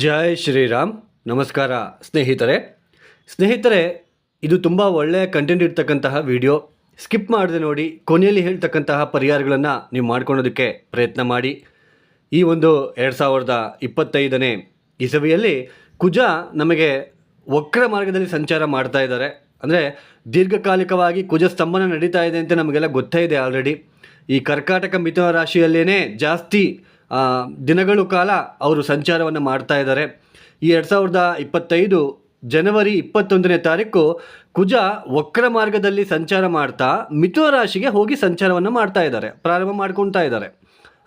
ಜೈ ಶ್ರೀರಾಮ್. ನಮಸ್ಕಾರ ಸ್ನೇಹಿತರೆ. ಸ್ನೇಹಿತರೆ, ಇದು ತುಂಬ ಒಳ್ಳೆಯ ಕಂಟೆಂಟ್ ಇರ್ತಕ್ಕಂತಹ ವಿಡಿಯೋ ಸ್ಕಿಪ್ ಮಾಡದೆ ನೋಡಿ, ಕೊನೆಯಲ್ಲಿ ಹೇಳ್ತಕ್ಕಂತಹ ಪರಿಹಾರಗಳನ್ನು ನೀವು ಮಾಡ್ಕೊಳ್ಳೋದಕ್ಕೆ ಪ್ರಯತ್ನ ಮಾಡಿ. ಈ ಒಂದು ಎರಡು ಸಾವಿರದ ಇಪ್ಪತ್ತೈದನೇ ಇಸವಿಯಲ್ಲಿ ಕುಜ ನಮಗೆ ವಕ್ರ ಮಾರ್ಗದಲ್ಲಿ ಸಂಚಾರ ಮಾಡ್ತಾ ಇದ್ದಾರೆ. ಅಂದರೆ ದೀರ್ಘಕಾಲಿಕವಾಗಿ ಕುಜ ಸ್ತಂಭನ ನಡೀತಾ ಇದೆ ಅಂತ ನಮಗೆಲ್ಲ ಗೊತ್ತೇ ಇದೆ ಆಲ್ರೆಡಿ ಈ ಕರ್ಕಾಟಕ ಮಿಥುನ ರಾಶಿಯಲ್ಲೇ ಜಾಸ್ತಿ ದಿನಗಳು ಕಾಲ ಅವರು ಸಂಚಾರವನ್ನು ಮಾಡ್ತಾ ಇದ್ದಾರೆ. ಈ ಎರಡು ಸಾವಿರದ ಇಪ್ಪತ್ತೈದು ಜನವರಿ ಇಪ್ಪತ್ತೊಂದನೇ ತಾರೀಕು ಕುಜ ವಕ್ರ ಮಾರ್ಗದಲ್ಲಿ ಸಂಚಾರ ಮಾಡ್ತಾ ಮಿಥುನ ರಾಶಿಗೆ ಹೋಗಿ ಸಂಚಾರವನ್ನು ಮಾಡ್ತಾ ಇದ್ದಾರೆ. ಪ್ರಾರಂಭ ಮಾಡ್ಕೊಳ್ತಾ ಇದ್ದಾರೆ.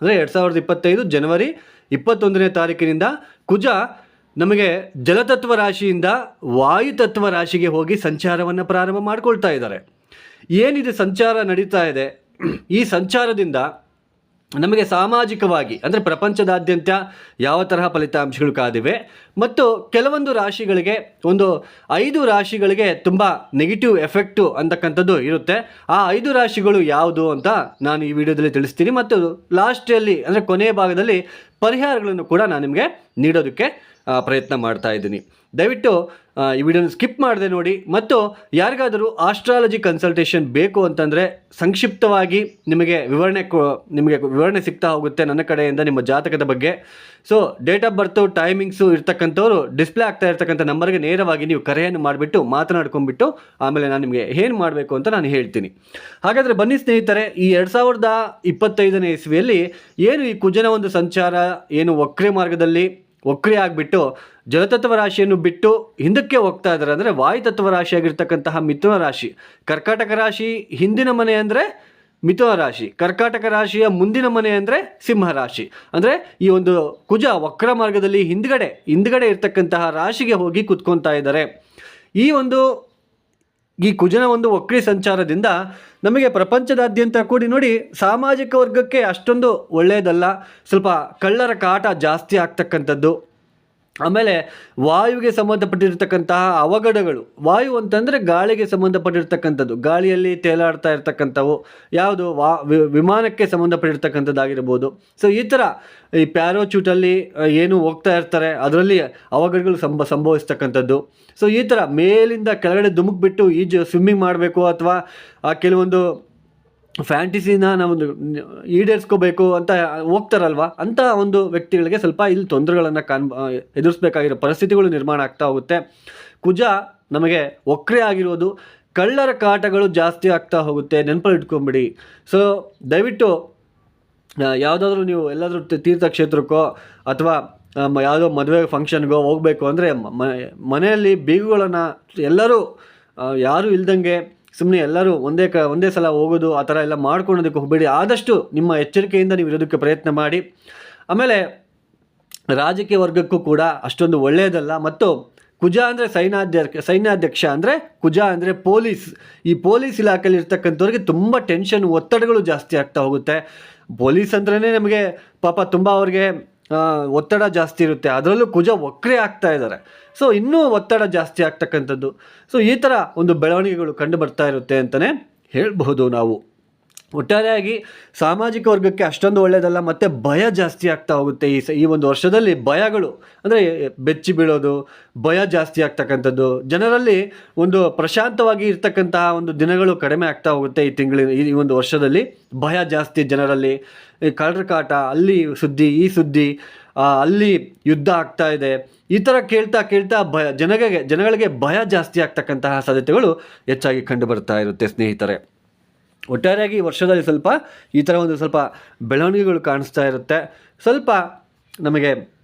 ಅಂದರೆ ಎರಡು ಸಾವಿರದ ಇಪ್ಪತ್ತೈದು ಜನವರಿ ಇಪ್ಪತ್ತೊಂದನೇ ತಾರೀಕಿನಿಂದ ಕುಜ ನಮಗೆ ಜಲತತ್ವ ರಾಶಿಯಿಂದ ವಾಯುತತ್ವ ರಾಶಿಗೆ ಹೋಗಿ ಸಂಚಾರವನ್ನು ಪ್ರಾರಂಭ ಮಾಡ್ಕೊಳ್ತಾ ಇದ್ದಾರೆ. ಏನಿದೆ ಸಂಚಾರ ನಡೀತಾ ಇದೆ? ಈ ಸಂಚಾರದಿಂದ ನಮಗೆ ಸಾಮಾಜಿಕವಾಗಿ, ಅಂದರೆ ಪ್ರಪಂಚದಾದ್ಯಂತ ಯಾವ ತರಹ ಫಲಿತಾಂಶಗಳು ಕಾದಿವೆ, ಮತ್ತು ಕೆಲವೊಂದು ರಾಶಿಗಳಿಗೆ, ಒಂದು ಐದು ರಾಶಿಗಳಿಗೆ ತುಂಬ ನೆಗೆಟಿವ್ ಎಫೆಕ್ಟು ಅಂತಕ್ಕಂಥದ್ದು ಇರುತ್ತೆ. ಆ ಐದು ರಾಶಿಗಳು ಯಾವುದು ಅಂತ ನಾನು ಈ ವಿಡಿಯೋದಲ್ಲಿ ತಿಳಿಸ್ತೀನಿ. ಮತ್ತು ಲಾಸ್ಟಲ್ಲಿ ಅಂದರೆ ಕೊನೆಯ ಭಾಗದಲ್ಲಿ ಪರಿಹಾರಗಳನ್ನು ಕೂಡ ನಾನು ನಿಮಗೆ ನೀಡೋದಕ್ಕೆ ಪ್ರಯತ್ನ ಮಾಡ್ತಾ ಇದ್ದೀನಿ. ದಯವಿಟ್ಟು ಈ ವಿಡಿಯೋನ ಸ್ಕಿಪ್ ಮಾಡದೆ ನೋಡಿ. ಮತ್ತು ಯಾರಿಗಾದರೂ ಆಸ್ಟ್ರಾಲಜಿ ಕನ್ಸಲ್ಟೇಷನ್ ಬೇಕು ಅಂತಂದರೆ ಸಂಕ್ಷಿಪ್ತವಾಗಿ ನಿಮಗೆ ವಿವರಣೆ ನಿಮಗೆ ವಿವರಣೆ ಸಿಗ್ತಾ ಹೋಗುತ್ತೆ ನನ್ನ ಕಡೆಯಿಂದ ನಿಮ್ಮ ಜಾತಕದ ಬಗ್ಗೆ. So date of birth timings ಇರ್ತಕ್ಕಂಥವ್ರು ಡಿಸ್ಪ್ಲೇ ಆಗ್ತಾ ಇರ್ತಕ್ಕಂಥ ನಂಬರ್ಗೆ ನೇರವಾಗಿ ನೀವು ಕರೆಯನ್ನು ಮಾಡಿಬಿಟ್ಟು ಮಾತನಾಡ್ಕೊಂಡ್ಬಿಟ್ಟು ಆಮೇಲೆ ನಾನು ನಿಮಗೆ ಏನು ಮಾಡಬೇಕು ಅಂತ ನಾನು ಹೇಳ್ತೀನಿ. ಹಾಗಾದರೆ ಬನ್ನಿ ಸ್ನೇಹಿತರೆ, ಈ ಎರಡು ಸಾವಿರದ ಇಪ್ಪತ್ತೈದನೇ ಇಸ್ವಿಯಲ್ಲಿ ಏನು ಈ ಕುಜನ ಒಂದು ಸಂಚಾರ, ಏನು ಒಕ್ರೆ ಮಾರ್ಗದಲ್ಲಿ ವಕ್ರಿ ಆಗಿಬಿಟ್ಟು ಜಲತತ್ವ ರಾಶಿಯನ್ನು ಬಿಟ್ಟು ಹಿಂದಕ್ಕೆ ಹೋಗ್ತಾ ಇದ್ದಾರೆ ಅಂದರೆ ವಾಯುತತ್ವ ರಾಶಿಯಾಗಿರ್ತಕ್ಕಂತಹ ಮಿಥುನ ರಾಶಿ. ಕರ್ಕಾಟಕ ರಾಶಿ ಹಿಂದಿನ ಮನೆ ಅಂದರೆ ಮಿಥುನ ರಾಶಿ, ಕರ್ಕಾಟಕ ರಾಶಿಯ ಮುಂದಿನ ಮನೆ ಅಂದರೆ ಸಿಂಹ ರಾಶಿ. ಅಂದರೆ ಈ ಒಂದು ಕುಜ ವಕ್ರ ಮಾರ್ಗದಲ್ಲಿ ಹಿಂದ್ಗಡೆ ಹಿಂದ್ಗಡೆ ಇರ್ತಕ್ಕಂತಹ ರಾಶಿಗೆ ಹೋಗಿ ಕುತ್ಕೊತಾ ಇದ್ದಾರೆ. ಈ ಒಂದು, ಈ ಕುಜನ ಒಂದು ವಕ್ರಿ ಸಂಚಾರದಿಂದ ನಮಗೆ ಪ್ರಪಂಚದಾದ್ಯಂತ ಕೂಡಿ ನೋಡಿ ಸಾಮಾಜಿಕ ವರ್ಗಕ್ಕೆ ಅಷ್ಟೊಂದು ಒಳ್ಳೆಯದಲ್ಲ. ಸ್ವಲ್ಪ ಕಳ್ಳರ ಕಾಟ ಜಾಸ್ತಿ ಆಗ್ತಕ್ಕಂಥದ್ದು. ಆಮೇಲೆ ವಾಯುವಿಗೆ ಸಂಬಂಧಪಟ್ಟಿರ್ತಕ್ಕಂತಹ ಅವಘಡಗಳು, ವಾಯು ಅಂತಂದರೆ ಗಾಳಿಗೆ ಸಂಬಂಧಪಟ್ಟಿರ್ತಕ್ಕಂಥದ್ದು, ಗಾಳಿಯಲ್ಲಿ ತೇಲಾಡ್ತಾ ಇರ್ತಕ್ಕಂಥವು, ಯಾವುದು ವಾ ವಿಮಾನಕ್ಕೆ ಸಂಬಂಧಪಟ್ಟಿರ್ತಕ್ಕಂಥದ್ದಾಗಿರ್ಬೋದು. ಸೊ ಈ ಥರ ಈ ಪ್ಯಾರೋಚೂಟಲ್ಲಿ ಏನು ಹೋಗ್ತಾ ಇರ್ತಾರೆ, ಅದರಲ್ಲಿ ಅವಘಡಗಳು ಸಂಭ, ಸಂಭವಿಸ್ತಕ್ಕಂಥದ್ದು. ಸೊ ಈ ಥರ ಮೇಲಿಂದ ಕೆಳಗಡೆ ಧುಮುಕ್ಬಿಟ್ಟು ಈಜು ಸ್ವಿಮ್ಮಿಂಗ್ ಮಾಡಬೇಕು ಅಥವಾ ಕೆಲವೊಂದು ಫ್ಯಾಂಟಿಸಿನ ನಾವೊಂದು ಈಡೇರಿಸ್ಕೋಬೇಕು ಅಂತ ಹೋಗ್ತಾರಲ್ವ? ಅಂತ ಒಂದು ವ್ಯಕ್ತಿಗಳಿಗೆ ಸ್ವಲ್ಪ ಇಲ್ಲಿ ತೊಂದರೆಗಳನ್ನು ಕಾನ್ ಎದುರಿಸ್ಬೇಕಾಗಿರೋ ಪರಿಸ್ಥಿತಿಗಳು ನಿರ್ಮಾಣ ಆಗ್ತಾ ಹೋಗುತ್ತೆ. ಕುಜ ನಮಗೆ ಒಕ್ರೆ ಆಗಿರೋದು, ಕಳ್ಳರ ಕಾಟಗಳು ಜಾಸ್ತಿ ಆಗ್ತಾ ಹೋಗುತ್ತೆ. ನೆನಪಲ್ಲಿ ಇಟ್ಕೊಂಬಿಡಿ. ಸೊ ದಯವಿಟ್ಟು ಯಾವುದಾದ್ರೂ ನೀವು ಎಲ್ಲಾದರೂ ತೀರ್ಥಕ್ಷೇತ್ರಕ್ಕೋ ಅಥವಾ ಯಾವುದೋ ಮದುವೆ ಫಂಕ್ಷನ್ಗೋ ಹೋಗಬೇಕು ಅಂದರೆ ಮನೆಯಲ್ಲಿ ಬೀಗುಗಳನ್ನು ಎಲ್ಲರೂ ಯಾರೂ ಇಲ್ದಂಗೆ ಸುಮ್ಮನೆ ಎಲ್ಲರೂ ಒಂದೇ ಕ, ಒಂದೇ ಸಲ ಹೋಗೋದು, ಆ ಥರ ಎಲ್ಲ ಮಾಡ್ಕೊಳೋದಕ್ಕೆ ಹೋಗಬೇಡಿ. ಆದಷ್ಟು ನಿಮ್ಮ ಎಚ್ಚರಿಕೆಯಿಂದ ನೀವು ಇರೋದಕ್ಕೆ ಪ್ರಯತ್ನ ಮಾಡಿ. ಆಮೇಲೆ ರಾಜಕೀಯ ವರ್ಗಕ್ಕೂ ಕೂಡ ಅಷ್ಟೊಂದು ಒಳ್ಳೆಯದಲ್ಲ. ಮತ್ತು ಕುಜ ಅಂದರೆ ಸೈನ್ಯಾಧ್ಯಕ್ಷ ಸೈನ್ಯಾಧ್ಯಕ್ಷ ಅಂದರೆ ಕುಜ ಅಂದರೆ ಪೊಲೀಸ್. ಈ ಪೊಲೀಸ್ ಇಲಾಖೆಯಲ್ಲಿ ಇರ್ತಕ್ಕಂಥವ್ರಿಗೆ ತುಂಬ ಟೆನ್ಷನ್, ಒತ್ತಡಗಳು ಜಾಸ್ತಿ ಆಗ್ತಾ ಹೋಗುತ್ತೆ. ಪೊಲೀಸ್ ಅಂದ್ರೇ ನಮಗೆ ಪಾಪ ತುಂಬ ಅವ್ರಿಗೆ ಒತ್ತಡ ಜಾಸ್ತಿ ಇರುತ್ತೆ. ಅದರಲ್ಲೂ ಕುಜ ವಕ್ರೆ ಆಗ್ತಾ ಇದ್ದಾರೆ ಸೊ ಇನ್ನೂ ಒತ್ತಡ ಜಾಸ್ತಿ ಆಗ್ತಕ್ಕಂಥದ್ದು. ಸೊ ಈ ಥರ ಒಂದು ಬೆಳವಣಿಗೆಗಳು ಕಂಡು ಬರ್ತಾ ಇರುತ್ತೆ ಅಂತಲೇ ಹೇಳಬಹುದು ನಾವು. ಒಟ್ಟಾರೆಯಾಗಿ ಸಾಮಾಜಿಕ ವರ್ಗಕ್ಕೆ ಅಷ್ಟೊಂದು ಒಳ್ಳೆಯದಲ್ಲ ಮತ್ತು ಭಯ ಜಾಸ್ತಿ ಆಗ್ತಾ ಹೋಗುತ್ತೆ ಈ ಸ, ಈ ಒಂದು ವರ್ಷದಲ್ಲಿ ಭಯಗಳು. ಅಂದರೆ ಬೆಚ್ಚಿ ಬೀಳೋದು, ಭಯ ಜಾಸ್ತಿ ಆಗ್ತಕ್ಕಂಥದ್ದು. ಜನರಲ್ಲಿ ಒಂದು ಪ್ರಶಾಂತವಾಗಿ ಇರ್ತಕ್ಕಂತಹ ಒಂದು ದಿನಗಳು ಕಡಿಮೆ ಆಗ್ತಾ ಹೋಗುತ್ತೆ ಈ ತಿಂಗಳಿನ ಈ ಒಂದು ವರ್ಷದಲ್ಲಿ. ಭಯ ಜಾಸ್ತಿ ಜನರಲ್ಲಿ. ಈ ಕಳ್ಳರ ಕಾಟ, ಅಲ್ಲಿ ಸುದ್ದಿ, ಈ ಸುದ್ದಿ ಅಲ್ಲಿ ಯುದ್ಧ ಆಗ್ತಾ ಇದೆ. ಈ ಥರ ಕೇಳ್ತಾ ಕೇಳ್ತಾ ಭಯ, ಜನಗಳಿಗೆ ಜನಗಳಿಗೆ ಭಯ ಜಾಸ್ತಿ ಆಗ್ತಕ್ಕಂತಹ ಸಾಧ್ಯತೆಗಳು ಹೆಚ್ಚಾಗಿ ಕಂಡುಬರ್ತಾ ಇರುತ್ತೆ ಸ್ನೇಹಿತರೆ. ಒಟ್ಟಾರೆಯಾಗಿ ವರ್ಷದಲ್ಲಿ ಸ್ವಲ್ಪ ಈ ಥರ ಒಂದು ಸ್ವಲ್ಪ ಬೆಳವಣಿಗೆಗಳು ಕಾಣಿಸ್ತಾ ಇರುತ್ತೆ. ಸ್ವಲ್ಪ ನಮಗೆ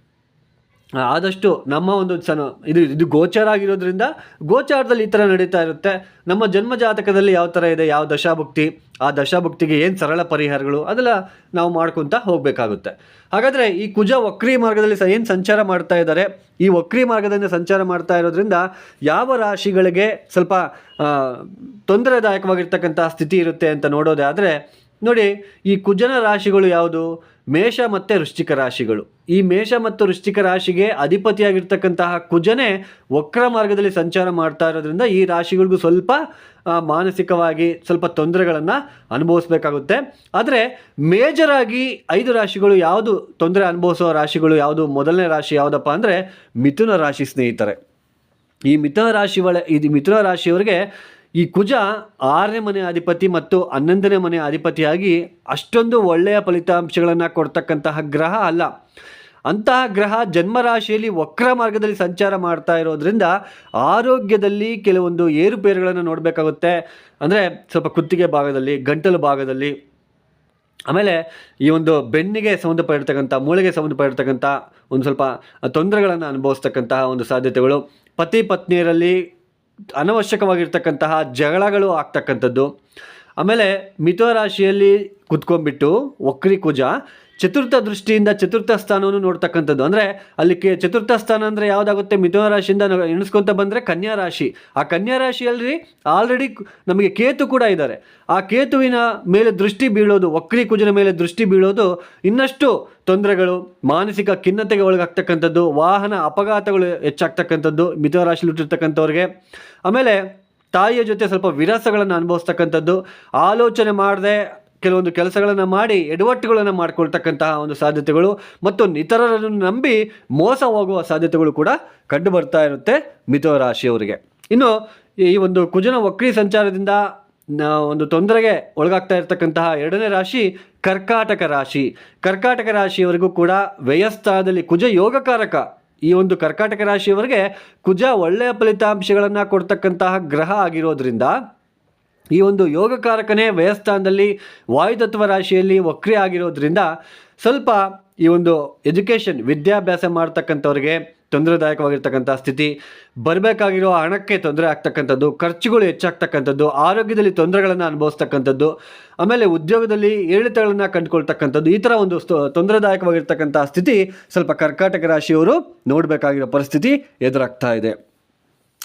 ಆದಷ್ಟು ನಮ್ಮ ಒಂದು ಸನ, ಇದು ಇದು ಗೋಚಾರ ಆಗಿರೋದ್ರಿಂದ ಗೋಚಾರದಲ್ಲಿ ಈ ಥರ ನಡೀತಾ ಇರುತ್ತೆ. ನಮ್ಮ ಜನ್ಮ ಜಾತಕದಲ್ಲಿ ಯಾವ ಥರ ಇದೆ, ಯಾವ ದಶಾಭುಕ್ತಿ, ಆ ದಶಾಭುಕ್ತಿಗೆ ಏನು ಸರಳ ಪರಿಹಾರಗಳು, ಅದೆಲ್ಲ ನಾವು ಮಾಡ್ಕೊತಾ ಹೋಗಬೇಕಾಗುತ್ತೆ. ಹಾಗಾದರೆ ಈ ಕುಜ ವಕ್ರಿ ಮಾರ್ಗದಲ್ಲಿ ಸ, ಏನು ಸಂಚಾರ ಮಾಡ್ತಾ ಇದ್ದಾರೆ, ಈ ವಕ್ರಿ ಮಾರ್ಗದಿಂದ ಸಂಚಾರ ಮಾಡ್ತಾ ಇರೋದ್ರಿಂದ ಯಾವ ರಾಶಿಗಳಿಗೆ ಸ್ವಲ್ಪ ತೊಂದರೆದಾಯಕವಾಗಿರ್ತಕ್ಕಂಥ ಸ್ಥಿತಿ ಇರುತ್ತೆ ಅಂತ ನೋಡೋದಾದರೆ ನೋಡಿ, ಈ ಕುಜನ ರಾಶಿಗಳು ಯಾವುದು? ಮೇಷ ಮತ್ತು ವೃಶ್ಚಿಕ ರಾಶಿಗಳು. ಈ ಮೇಷ ಮತ್ತು ವೃಶ್ಚಿಕ ರಾಶಿಗೆ ಅಧಿಪತಿಯಾಗಿರ್ತಕ್ಕಂತಹ ಕುಜನೇ ವಕ್ರ ಮಾರ್ಗದಲ್ಲಿ ಸಂಚಾರ ಮಾಡ್ತಾ ಇರೋದ್ರಿಂದ ಈ ರಾಶಿಗಳಿಗೂ ಸ್ವಲ್ಪ ಮಾನಸಿಕವಾಗಿ ಸ್ವಲ್ಪ ತೊಂದರೆಗಳನ್ನು ಅನುಭವಿಸ್ಬೇಕಾಗುತ್ತೆ. ಆದರೆ, ಮೇಜರಾಗಿ ಐದು ರಾಶಿಗಳು ಯಾವುದು? ತೊಂದರೆ ಅನುಭವಿಸುವ ರಾಶಿಗಳು ಯಾವುದು? ಮೊದಲನೇ ರಾಶಿ ಯಾವುದಪ್ಪ ಅಂದರೆ, ಮಿಥುನ ರಾಶಿ ಸ್ನೇಹಿತರೆ. ಈ ಮಿಥುನ ರಾಶಿ ಒಳ ಇದು ಮಿಥುನ ರಾಶಿಯವರಿಗೆ ಈ ಕುಜ ಆರನೇ ಮನೆ ಅಧಿಪತಿ ಮತ್ತು ಹನ್ನೊಂದನೇ ಮನೆ ಅಧಿಪತಿಯಾಗಿ ಅಷ್ಟೊಂದು ಒಳ್ಳೆಯ ಫಲಿತಾಂಶಗಳನ್ನು ಕೊಡ್ತಕ್ಕಂತಹ ಗ್ರಹ ಅಲ್ಲ. ಅಂತಹ ಗ್ರಹ ಜನ್ಮರಾಶಿಯಲ್ಲಿ ವಕ್ರ ಮಾರ್ಗದಲ್ಲಿ ಸಂಚಾರ ಮಾಡ್ತಾ ಇರೋದ್ರಿಂದ ಆರೋಗ್ಯದಲ್ಲಿ ಕೆಲವೊಂದು ಏರುಪೇರುಗಳನ್ನು ನೋಡಬೇಕಾಗುತ್ತೆ. ಅಂದರೆ ಸ್ವಲ್ಪ ಕುತ್ತಿಗೆ ಭಾಗದಲ್ಲಿ, ಗಂಟಲು ಭಾಗದಲ್ಲಿ, ಆಮೇಲೆ ಈ ಒಂದು ಬೆನ್ನಿಗೆ ಸಂಬಂಧಪಟ್ಟಿರ್ತಕ್ಕಂಥ, ಮೂಳೆಗೆ ಸಂಬಂಧಪಟ್ಟಿರ್ತಕ್ಕಂಥ ಒಂದು ಸ್ವಲ್ಪ ತೊಂದರೆಗಳನ್ನು ಅನುಭವಿಸ್ತಕ್ಕಂತಹ ಒಂದು ಸಾಧ್ಯತೆಗಳು. ಪತಿ ಪತ್ನಿಯರಲ್ಲಿ ಅನವಶ್ಯಕವಾಗಿರ್ತಕ್ಕಂತಹ ಜಗಳಗಳು ಆಗ್ತಕ್ಕಂಥದ್ದು. ಆಮೇಲೆ ಮಿಥುನ ರಾಶಿಯಲ್ಲಿ ಕುತ್ಕೊಂಡ್ಬಿಟ್ಟು ವಕ್ರಿ ಕುಜ ಚತುರ್ಥ ದೃಷ್ಟಿಯಿಂದ ಚತುರ್ಥ ಸ್ಥಾನವನ್ನು ನೋಡ್ತಕ್ಕಂಥದ್ದು. ಅಂದರೆ ಅಲ್ಲಿ ಕೆ ಚತುರ್ಥ ಸ್ಥಾನ ಅಂದರೆ ಯಾವುದಾಗುತ್ತೆ? ಮಿಥುನ ರಾಶಿಯಿಂದ ಎಣಿಸ್ಕೊಂತ ಬಂದರೆ ಕನ್ಯಾ ರಾಶಿ. ಆ ಕನ್ಯಾ ರಾಶಿಯಲ್ಲಿ ಆಲ್ರೆಡಿ ನಮಗೆ ಕೇತು ಕೂಡ ಇದ್ದಾರೆ. ಆ ಕೇತುವಿನ ಮೇಲೆ ದೃಷ್ಟಿ ಬೀಳೋದು, ವಕ್ರಿ ಕುಜನ ಮೇಲೆ ದೃಷ್ಟಿ ಬೀಳೋದು ಇನ್ನಷ್ಟು ತೊಂದರೆಗಳು, ಮಾನಸಿಕ ಖಿನ್ನತೆಗೆ ಒಳಗಾಗ್ತಕ್ಕಂಥದ್ದು, ವಾಹನ ಅಪಘಾತಗಳು ಹೆಚ್ಚಾಗ್ತಕ್ಕಂಥದ್ದು ಮಿಥುನ ರಾಶಿಯಲ್ಲಿ ಹುಟ್ಟಿರ್ತಕ್ಕಂಥವ್ರಿಗೆ. ಆಮೇಲೆ ತಾಯಿಯ ಜೊತೆ ಸ್ವಲ್ಪ ವಿರಾಸಗಳನ್ನು ಅನುಭವಿಸ್ತಕ್ಕಂಥದ್ದು. ಆಲೋಚನೆ ಮಾಡದೆ ಕೆಲವೊಂದು ಕೆಲಸಗಳನ್ನು ಮಾಡಿ ಎಡವಟ್ಟುಗಳನ್ನು ಮಾಡಿಕೊಳ್ತಕ್ಕಂತಹ ಒಂದು ಸಾಧ್ಯತೆಗಳು ಮತ್ತು ಇತರರನ್ನು ನಂಬಿ ಮೋಸ ಹೋಗುವ ಸಾಧ್ಯತೆಗಳು ಕೂಡ ಕಂಡು ಬರ್ತಾ ಇರುತ್ತೆ ಮಿಥುನ ರಾಶಿಯವರಿಗೆ. ಇನ್ನು ಈ ಒಂದು ಕುಜನ ವಕ್ರಿ ಸಂಚಾರದಿಂದ ಒಂದು ತೊಂದರೆಗೆ ಒಳಗಾಗ್ತಾ ಇರತಕ್ಕಂತಹ ಎರಡನೇ ರಾಶಿ ಕರ್ಕಾಟಕ ರಾಶಿ. ಕರ್ಕಾಟಕ ರಾಶಿಯವರೆಗೂ ಕೂಡ ವ್ಯಯಸ್ಥಾನದಲ್ಲಿ ಕುಜ ಯೋಗಕಾರಕ. ಈ ಒಂದು ಕರ್ಕಾಟಕ ರಾಶಿಯವರಿಗೆ ಕುಜ ಒಳ್ಳೆಯ ಫಲಿತಾಂಶಗಳನ್ನು ಕೊಡ್ತಕ್ಕಂತಹ ಗ್ರಹ ಆಗಿರೋದ್ರಿಂದ ಈ ಒಂದು ಯೋಗಕಾರಕನೇ ವ್ಯಯಸ್ಥಾನದಲ್ಲಿ ವಾಯುತತ್ವ ರಾಶಿಯಲ್ಲಿ ವಕ್ರಿ ಆಗಿರೋದ್ರಿಂದ ಸ್ವಲ್ಪ ಈ ಒಂದು ಎಜುಕೇಷನ್, ವಿದ್ಯಾಭ್ಯಾಸ ಮಾಡ್ತಕ್ಕಂಥವ್ರಿಗೆ ತೊಂದರೆದಾಯಕವಾಗಿರ್ತಕ್ಕಂಥ ಸ್ಥಿತಿ, ಬರಬೇಕಾಗಿರೋ ಹಣಕ್ಕೆ ತೊಂದರೆ ಆಗ್ತಕ್ಕಂಥದ್ದು, ಖರ್ಚುಗಳು ಹೆಚ್ಚಾಗ್ತಕ್ಕಂಥದ್ದು, ಆರೋಗ್ಯದಲ್ಲಿ ತೊಂದರೆಗಳನ್ನು ಅನುಭವಿಸ್ತಕ್ಕಂಥದ್ದು, ಆಮೇಲೆ ಉದ್ಯೋಗದಲ್ಲಿ ಏರಿಳಿತಗಳನ್ನು ಕಂಡುಕೊಳ್ತಕ್ಕಂಥದ್ದು, ಈ ಥರ ಒಂದು ತೊಂದರೆದಾಯಕವಾಗಿರ್ತಕ್ಕಂಥ ಸ್ಥಿತಿ ಸ್ವಲ್ಪ ಕರ್ಕಾಟಕ ರಾಶಿಯವರು ನೋಡಬೇಕಾಗಿರೋ ಪರಿಸ್ಥಿತಿ ಎದುರಾಗ್ತಾ ಇದೆ.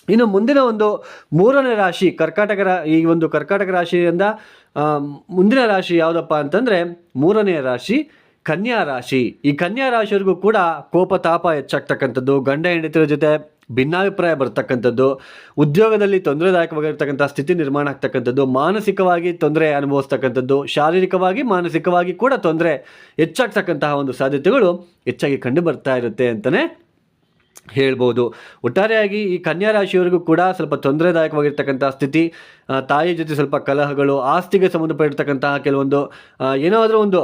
ಇನ್ನು ಮುಂದಿನ ಒಂದು ಮೂರನೇ ರಾಶಿ ಕರ್ಕಾಟಕ ಈ ಒಂದು ಕರ್ಕಾಟಕ ರಾಶಿಯಿಂದ ಮುಂದಿನ ರಾಶಿ ಯಾವುದಪ್ಪ ಅಂತಂದರೆ ಮೂರನೇ ರಾಶಿ ಕನ್ಯಾ ರಾಶಿ. ಈ ಕನ್ಯಾ ರಾಶಿಯವರಿಗೂ ಕೂಡ ಕೋಪ, ತಾಪ ಹೆಚ್ಚಾಗ್ತಕ್ಕಂಥದ್ದು, ಗಂಡ ಹೆಂಡತಿರ ಜೊತೆ ಭಿನ್ನಾಭಿಪ್ರಾಯ ಬರ್ತಕ್ಕಂಥದ್ದು, ಉದ್ಯೋಗದಲ್ಲಿ ತೊಂದರೆದಾಯಕವಾಗಿರ್ತಕ್ಕಂಥ ಸ್ಥಿತಿ ನಿರ್ಮಾಣ ಆಗ್ತಕ್ಕಂಥದ್ದು, ಮಾನಸಿಕವಾಗಿ ತೊಂದರೆ ಅನುಭವಿಸ್ತಕ್ಕಂಥದ್ದು, ಶಾರೀರಿಕವಾಗಿ, ಮಾನಸಿಕವಾಗಿ ಕೂಡ ತೊಂದರೆ ಹೆಚ್ಚಾಗ್ತಕ್ಕಂತಹ ಒಂದು ಸಾಧ್ಯತೆಗಳು ಹೆಚ್ಚಾಗಿ ಕಂಡು ಬರ್ತಾ ಇರುತ್ತೆ ಅಂತಲೇ ಹೇಳ್ಬೋದು. ಒಟ್ಟಾರೆಯಾಗಿ ಈ ಕನ್ಯಾ ರಾಶಿಯವರಿಗೂ ಕೂಡ ಸ್ವಲ್ಪ ತೊಂದರೆದಾಯಕವಾಗಿರ್ತಕ್ಕಂಥ ಸ್ಥಿತಿ ತಾಯಿ ಜೊತೆ ಸ್ವಲ್ಪ ಕಲಹಗಳು, ಆಸ್ತಿಗೆ ಸಂಬಂಧಪಟ್ಟಿರ್ತಕ್ಕಂತಹ ಕೆಲವೊಂದು ಏನಾದರೂ ಒಂದು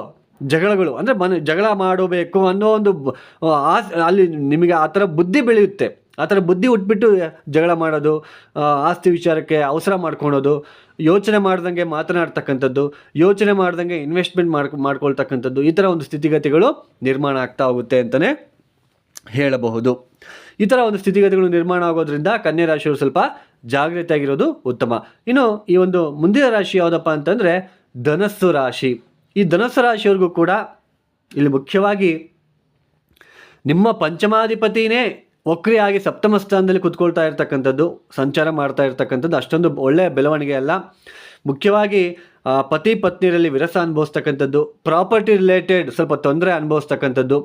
ಜಗಳಗಳು, ಅಂದರೆ ಮನ, ಜಗಳ ಮಾಡಬೇಕು ಅನ್ನೋ ಒಂದು ಆಸ್, ಅಲ್ಲಿ ನಿಮಗೆ ಆ ಥರ ಬುದ್ಧಿ ಬೆಳೆಯುತ್ತೆ. ಆ ಥರ ಬುದ್ಧಿ ಉಟ್ಬಿಟ್ಟು ಜಗಳ ಮಾಡೋದು ಆಸ್ತಿ ವಿಚಾರಕ್ಕೆ ಅವಸರ ಮಾಡ್ಕೊಳೋದು, ಯೋಚನೆ ಮಾಡ್ದಂಗೆ ಮಾತನಾಡ್ತಕ್ಕಂಥದ್ದು, ಯೋಚನೆ ಮಾಡ್ದಂಗೆ ಇನ್ವೆಸ್ಟ್ಮೆಂಟ್ ಮಾಡ್ಕೊ, ಮಾಡ್ಕೊಳ್ತಕ್ಕಂಥದ್ದು, ಈ ಥರ ಒಂದು ಸ್ಥಿತಿಗತಿಗಳು ನಿರ್ಮಾಣ ಆಗ್ತಾ ಹೋಗುತ್ತೆ ಅಂತಲೇ ಹೇಳಬಹುದು. ಈ ಥರ ಒಂದು ಸ್ಥಿತಿಗತಿಗಳು ನಿರ್ಮಾಣ ಆಗೋದ್ರಿಂದ ಕನ್ಯಾ ರಾಶಿಯವರು ಸ್ವಲ್ಪ ಜಾಗೃತಿಯಾಗಿರೋದು ಉತ್ತಮ. ಇನ್ನು ಈ ಒಂದು ಮುಂದಿನ ರಾಶಿ ಯಾವುದಪ್ಪ ಅಂತಂದರೆ ಧನಸ್ಸು ರಾಶಿ. ಈ ಧನಸ್ಸು ರಾಶಿಯವ್ರಿಗೂ ಕೂಡ ಇಲ್ಲಿ ಮುಖ್ಯವಾಗಿ ನಿಮ್ಮ ಪಂಚಮಾಧಿಪತಿನೇ ವಕ್ರಿಯಾಗಿ ಸಪ್ತಮ ಸ್ಥಾನದಲ್ಲಿ ಕುತ್ಕೊಳ್ತಾ ಇರ್ತಕ್ಕಂಥದ್ದು, ಸಂಚಾರ ಮಾಡ್ತಾ ಇರ್ತಕ್ಕಂಥದ್ದು, ಅಷ್ಟೊಂದು ಒಳ್ಳೆಯ ಬೆಳವಣಿಗೆ ಅಲ್ಲ. ಮುಖ್ಯವಾಗಿ ಪತಿ ಪತ್ನಿಯರಲ್ಲಿ ವಿರಸ ಅನುಭವಿಸ್ತಕ್ಕಂಥದ್ದು, ಪ್ರಾಪರ್ಟಿ ರಿಲೇಟೆಡ್ ಸ್ವಲ್ಪ ತೊಂದರೆ ಅನುಭವಿಸ್ತಕ್ಕಂಥದ್ದು.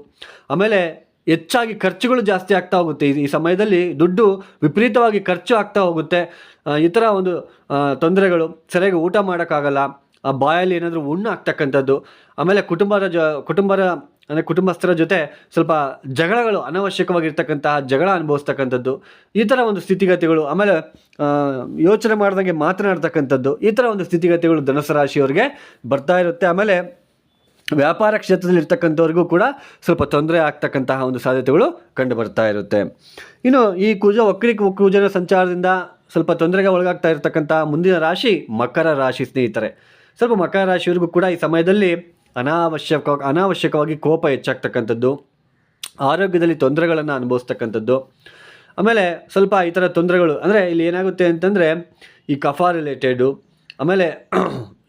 ಆಮೇಲೆ ಹೆಚ್ಚಾಗಿ ಖರ್ಚುಗಳು ಜಾಸ್ತಿ ಆಗ್ತಾ ಹೋಗುತ್ತೆ. ಈ- ಸಮಯದಲ್ಲಿ ದುಡ್ಡು ವಿಪರೀತವಾಗಿ ಖರ್ಚು ಆಗ್ತಾ ಹೋಗುತ್ತೆ. ಈ ಥರ ಒಂದು ತೊಂದರೆಗಳು, ಸರಿಯಾಗಿ ಊಟ ಮಾಡೋಕ್ಕಾಗಲ್ಲ, ಆ ಬಾಯಲ್ಲಿ ಏನಾದರೂ ಹುಣ್ಣು ಆಗ್ತಕ್ಕಂಥದ್ದು ಆಮೇಲೆ ಕುಟುಂಬದ ಜ, ಕುಟುಂಬರ, ಅಂದರೆ ಕುಟುಂಬಸ್ಥರ ಜೊತೆ ಸ್ವಲ್ಪ ಜಗಳಗಳು, ಅನವಶ್ಯಕವಾಗಿರ್ತಕ್ಕಂತಹ ಜಗಳ ಅನುಭವಿಸ್ತಕ್ಕಂಥದ್ದು, ಈ ಥರ ಒಂದು ಸ್ಥಿತಿಗತಿಗಳು, ಆಮೇಲೆ ಯೋಚನೆ ಮಾಡ್ದಂಗೆ ಮಾತನಾಡ್ತಕ್ಕಂಥದ್ದು, ಈ ಥರ ಒಂದು ಸ್ಥಿತಿಗತಿಗಳು ಧನುಸು ರಾಶಿಯವ್ರಿಗೆ ಬರ್ತಾ ಇರುತ್ತೆ. ಆಮೇಲೆ ವ್ಯಾಪಾರ ಕ್ಷೇತ್ರದಲ್ಲಿ ಇರ್ತಕ್ಕಂಥವ್ರಿಗೂ ಕೂಡ ಸ್ವಲ್ಪ ತೊಂದರೆ ಆಗ್ತಕ್ಕಂತಹ ಒಂದು ಸಾಧ್ಯತೆಗಳು ಕಂಡು ಬರ್ತಾ ಇರುತ್ತೆ. ಇನ್ನು ಈ ಕುಜ, ವಕ್ರಿ ಕುಜನ ಸಂಚಾರದಿಂದ ಸ್ವಲ್ಪ ತೊಂದರೆಗೆ ಒಳಗಾಗ್ತಾ ಇರತಕ್ಕಂತಹ ಮುಂದಿನ ರಾಶಿ ಮಕರ ರಾಶಿ ಸ್ನೇಹಿತರೆ. ಸ್ವಲ್ಪ ಮಕರ ರಾಶಿಯವರಿಗೂ ಕೂಡ ಈ ಸಮಯದಲ್ಲಿ ಅನಾವಶ್ಯಕ ಅನಾವಶ್ಯಕವಾಗಿ ಕೋಪ ಹೆಚ್ಚಾಗ್ತಕ್ಕಂಥದ್ದು, ಆರೋಗ್ಯದಲ್ಲಿ ತೊಂದರೆಗಳನ್ನು ಅನುಭವಿಸ್ತಕ್ಕಂಥದ್ದು. ಆಮೇಲೆ ಸ್ವಲ್ಪ ಈ ಥರ ತೊಂದರೆಗಳು, ಅಂದರೆ ಇಲ್ಲಿ ಏನಾಗುತ್ತೆ ಅಂತಂದರೆ ಈ ಕಫಾ ರಿಲೇಟೆಡು ಆಮೇಲೆ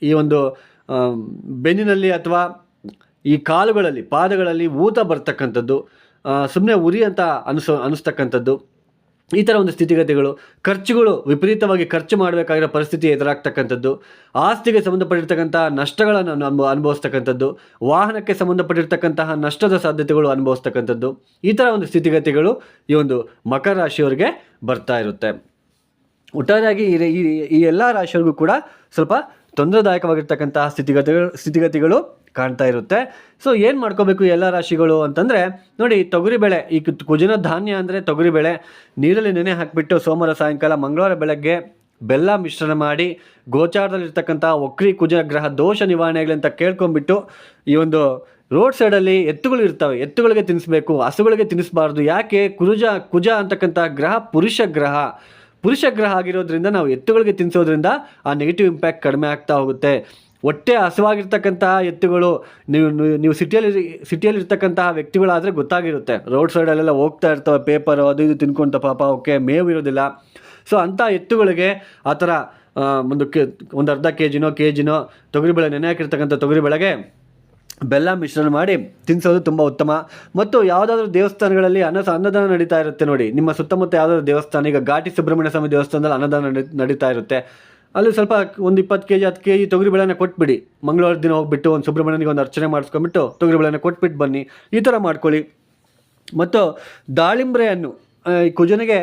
ಈ ಒಂದು ಬೆನ್ನಿನಲ್ಲಿ ಅಥವಾ ಈ ಕಾಲುಗಳಲ್ಲಿ, ಪಾದಗಳಲ್ಲಿ ಊತ ಬರ್ತಕ್ಕಂಥದ್ದು ಸುಮ್ಮನೆ ಉರಿ ಅಂತ ಅನಿಸೋ, ಅನಿಸ್ತಕ್ಕಂಥದ್ದು, ಈ ಥರ ಒಂದು ಸ್ಥಿತಿಗತಿಗಳು, ಖರ್ಚುಗಳು ವಿಪರೀತವಾಗಿ ಖರ್ಚು ಮಾಡಬೇಕಾಗಿರೋ ಪರಿಸ್ಥಿತಿ ಎದುರಾಗ್ತಕ್ಕಂಥದ್ದು, ಆಸ್ತಿಗೆ ಸಂಬಂಧಪಟ್ಟಿರ್ತಕ್ಕಂಥ ನಷ್ಟಗಳನ್ನು ಅನುಭವ ಅನುಭವಿಸ್ತಕ್ಕಂಥದ್ದು, ವಾಹನಕ್ಕೆ ಸಂಬಂಧಪಟ್ಟಿರ್ತಕ್ಕಂತಹ ನಷ್ಟದ ಸಾಧ್ಯತೆಗಳು ಅನುಭವಿಸ್ತಕ್ಕಂಥದ್ದು, ಈ ಥರ ಒಂದು ಸ್ಥಿತಿಗತಿಗಳು ಈ ಒಂದು ಮಕರ ರಾಶಿಯವರಿಗೆ ಬರ್ತಾ ಇರುತ್ತೆ. ಒಟ್ಟಾರೆಯಾಗಿ ಈ ಈ ಎಲ್ಲ ರಾಶಿಯವರಿಗೂ ಕೂಡ ಸ್ವಲ್ಪ ತೊಂದರೆದಾಯಕವಾಗಿರ್ತಕ್ಕಂತಹ ಸ್ಥಿತಿಗತಿಗಳು ಸ್ಥಿತಿಗತಿಗಳು ಕಾಣ್ತಾ ಇರುತ್ತೆ. ಸೊ ಏನು ಮಾಡ್ಕೋಬೇಕು ಎಲ್ಲ ರಾಶಿಗಳು ಅಂತಂದರೆ, ನೋಡಿ ತೊಗರಿಬೇಳೆ ಈ ಕುಜಿನ ಧಾನ್ಯ ಅಂದರೆ ತೊಗರಿಬೇಳೆ ನೀರಲ್ಲಿ ನೆನೆ ಹಾಕಿಬಿಟ್ಟು ಸೋಮವಾರ ಸಾಯಂಕಾಲ ಮಂಗಳವಾರ ಬೆಳಗ್ಗೆ ಬೆಲ್ಲ ಮಿಶ್ರಣ ಮಾಡಿ ಗೋಚಾರದಲ್ಲಿರ್ತಕ್ಕಂಥ ಒಕ್ರಿ, ಕುಜ, ಗ್ರಹ ದೋಷ ನಿವಾರಣೆಗಳಂತ ಕೇಳ್ಕೊಂಡ್ಬಿಟ್ಟು ಈ ಒಂದು ರೋಡ್ ಸೈಡಲ್ಲಿ ಎತ್ತುಗಳು ಇರ್ತವೆ. ಎತ್ತುಗಳಿಗೆ ತಿನ್ನಿಸ್ಬೇಕು ಹಸುಗಳಿಗೆ ತಿನ್ನಿಸ್ಬಾರ್ದು ಯಾಕೆ? ಕುರುಜ ಕುಜ ಅಂತಕ್ಕಂಥ ಗ್ರಹ ಪುರುಷ ಗ್ರಹ. ಪುರುಷ ಗ್ರಹ ಆಗಿರೋದ್ರಿಂದ ನಾವು ಎತ್ತುಗಳಿಗೆ ತಿನ್ನಿಸೋದ್ರಿಂದ ಆ ನೆಗೆಟಿವ್ ಇಂಪ್ಯಾಕ್ಟ್ ಕಡಿಮೆ ಆಗ್ತಾ ಹೋಗುತ್ತೆ. ಹೊಟ್ಟೆ ಹಸುವಾಗಿರ್ತಕ್ಕಂತಹ ಎತ್ತುಗಳು, ನೀವು, ನೀವು- ಸಿಟಿಯಲ್ಲಿ ಸಿಟಿಯಲ್ಲಿ ಇರ್ತಕ್ಕಂತಹ ವ್ಯಕ್ತಿಗಳಾದರೆ ಗೊತ್ತಾಗಿರುತ್ತೆ. ರೋಡ್ ಸೈಡಲ್ಲೆಲ್ಲ ಹೋಗ್ತಾ ಇರ್ತವೆ ಪೇಪರು ಅದು ಇದು ತಿನ್ಕೊಂತ ಪಾಪ ಓಕೆ ಮೇವು ಇರೋದಿಲ್ಲ. ಸೊ ಅಂಥ ಎತ್ತುಗಳಿಗೆ ಆ ಥರ ಒಂದು ಕೆ, ಒಂದು ಅರ್ಧ ಕೆ ಜಿನೋ ಕೆ ಜಿನೋ ತೊಗರಿಬೇಳೆ ನೆನೆ ಹಾಕಿರ್ತಕ್ಕಂಥ ತೊಗರಿಬೇಳೆಗೆ ಬೆಲ್ಲ ಮಿಶ್ರಣ ಮಾಡಿ ತಿನ್ನಿಸೋದು ತುಂಬ ಉತ್ತಮ. ಮತ್ತು ಯಾವುದಾದ್ರೂ ದೇವಸ್ಥಾನಗಳಲ್ಲಿ ಅನ್ನ ಅನ್ನದಾನ ನಡೀತಾ ಇರುತ್ತೆ ನೋಡಿ. ನಿಮ್ಮ ಸುತ್ತಮುತ್ತ ಯಾವುದಾದ್ರು ದೇವಸ್ಥಾನ, ಈಗ ಘಾಟಿ ಸುಬ್ರಹ್ಮಣ್ಯ ಸ್ವಾಮಿ ದೇವಸ್ಥಾನದಲ್ಲಿ ಅನ್ನದಾನ ನಡಿ ನಡೀತಾ ಇರುತ್ತೆ. ಅಲ್ಲಿ ಸ್ವಲ್ಪ ಒಂದು ಇಪ್ಪತ್ತು ಕೆ ಜಿ ಹತ್ತು ಕೆ ಜಿ ತೊಗರಿಬೇಳೆನ ಕೊಟ್ಬಿಡಿ. ಮಂಗಳವಾರ ದಿನ ಹೋಗ್ಬಿಟ್ಟು ಒಂದು ಸುಬ್ರಹ್ಮಣ್ಯನಿಗೆ ಒಂದು ಅರ್ಚನೆ ಮಾಡಿಸ್ಕೊಂಬಿಟ್ಟು ತೊಗರಿಬೇಳೆನ ಕೊಟ್ಬಿಟ್ಟು ಬನ್ನಿ. ಈ ಥರ ಮಾಡ್ಕೊಳ್ಳಿ. ಮತ್ತು ದಾಳಿಂಬ್ರೆ ಹಣ್ಣು ಈ ಕುಜನಿಗೆ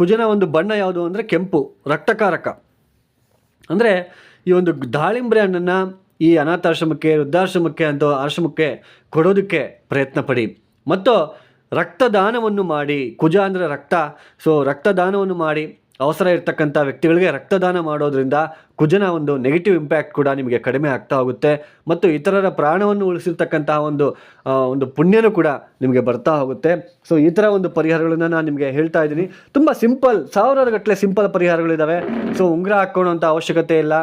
ಕುಜನ ಒಂದು ಬಣ್ಣ ಯಾವುದು ಅಂದರೆ ಕೆಂಪು, ರಕ್ತಕಾರಕ. ಅಂದರೆ ಈ ಒಂದು ದಾಳಿಂಬ್ರೆ ಹಣ್ಣನ್ನು ಈ ಅನಾಥಾಶ್ರಮಕ್ಕೆ, ವೃದ್ಧಾಶ್ರಮಕ್ಕೆ ಅಂತ ಆಶ್ರಮಕ್ಕೆ ಕೊಡೋದಕ್ಕೆ ಪ್ರಯತ್ನ ಪಡಿ ಮತ್ತು ರಕ್ತದಾನವನ್ನು ಮಾಡಿ, ಕುಜ ಅಂದರೆ ರಕ್ತ. ಸೊ ರಕ್ತದಾನವನ್ನು ಮಾಡಿ, ಅವಸರ ಇರ್ತಕ್ಕಂಥ ವ್ಯಕ್ತಿಗಳಿಗೆ ರಕ್ತದಾನ ಮಾಡೋದ್ರಿಂದ ಕುಜನ ಒಂದು ನೆಗೆಟಿವ್ ಇಂಪ್ಯಾಕ್ಟ್ ಕೂಡ ನಿಮಗೆ ಕಡಿಮೆ ಆಗ್ತಾ ಹೋಗುತ್ತೆ. ಮತ್ತು ಇತರರ ಪ್ರಾಣವನ್ನು ಉಳಿಸಿರ್ತಕ್ಕಂತಹ ಒಂದು ಒಂದು ಪುಣ್ಯನೂ ಕೂಡ ನಿಮಗೆ ಬರ್ತಾ ಹೋಗುತ್ತೆ. ಸೊ ಈ ಥರ ಒಂದು ಪರಿಹಾರಗಳನ್ನು ನಾನು ನಿಮಗೆ ಹೇಳ್ತಾ ಇದ್ದೀನಿ. ತುಂಬ ಸಿಂಪಲ್ ಸಾವಿರಾರು ಗಟ್ಟಲೆ ಸಿಂಪಲ್ ಪರಿಹಾರಗಳಿದ್ದಾವೆ ಸೊ ಉಂಗುರ ಹಾಕ್ಕೊಳ್ಳೋಂಥ ಅವಶ್ಯಕತೆ ಇಲ್ಲ.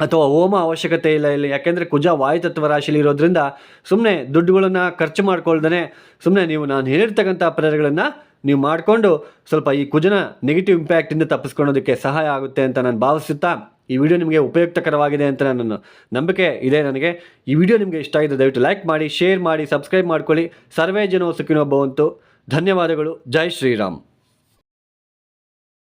ಅಥವಾ ಹೋಮ ಅವಶ್ಯಕತೆ ಇಲ್ಲ ಇಲ್ಲಿ. ಯಾಕೆಂದರೆ ಕುಜ ವಾಯುತತ್ವ ರಾಶಿಲಿ ಇರೋದ್ರಿಂದ ಸುಮ್ಮನೆ ದುಡ್ಡುಗಳನ್ನು ಖರ್ಚು ಮಾಡ್ಕೊಳ್ದೇ ಸುಮ್ಮನೆ ನೀವು ನಾನು ಹೇಳಿರ್ತಕ್ಕಂಥ ಪ್ರೇರಗಳನ್ನು ನೀವು ಮಾಡಿಕೊಂಡು ಸ್ವಲ್ಪ ಈ ಕುಜನ ನೆಗೆಟಿವ್ ಇಂಪ್ಯಾಕ್ಟಿಂದ ತಪ್ಪಿಸ್ಕೊಳ್ಳೋದಕ್ಕೆ ಸಹಾಯ ಆಗುತ್ತೆ ಅಂತ ನಾನು ಭಾವಿಸುತ್ತಾ ಈ ವಿಡಿಯೋ ನಿಮಗೆ ಉಪಯುಕ್ತಕರವಾಗಿದೆ ಅಂತ ನನ್ನ ನಂಬಿಕೆ ಇದೆ ನನಗೆ. ಈ ವಿಡಿಯೋ ನಿಮಗೆ ಇಷ್ಟ ಆಗಿದೆ ದಯವಿಟ್ಟು ಲೈಕ್ ಮಾಡಿ ಶೇರ್ ಮಾಡಿ ಸಬ್ಸ್ಕ್ರೈಬ್ ಮಾಡ್ಕೊಳ್ಳಿ. ಸರ್ವೇ ಜನೋ ಸುಖಿನೋ ಧನ್ಯವಾದಗಳು. ಜೈ ಶ್ರೀರಾಮ್.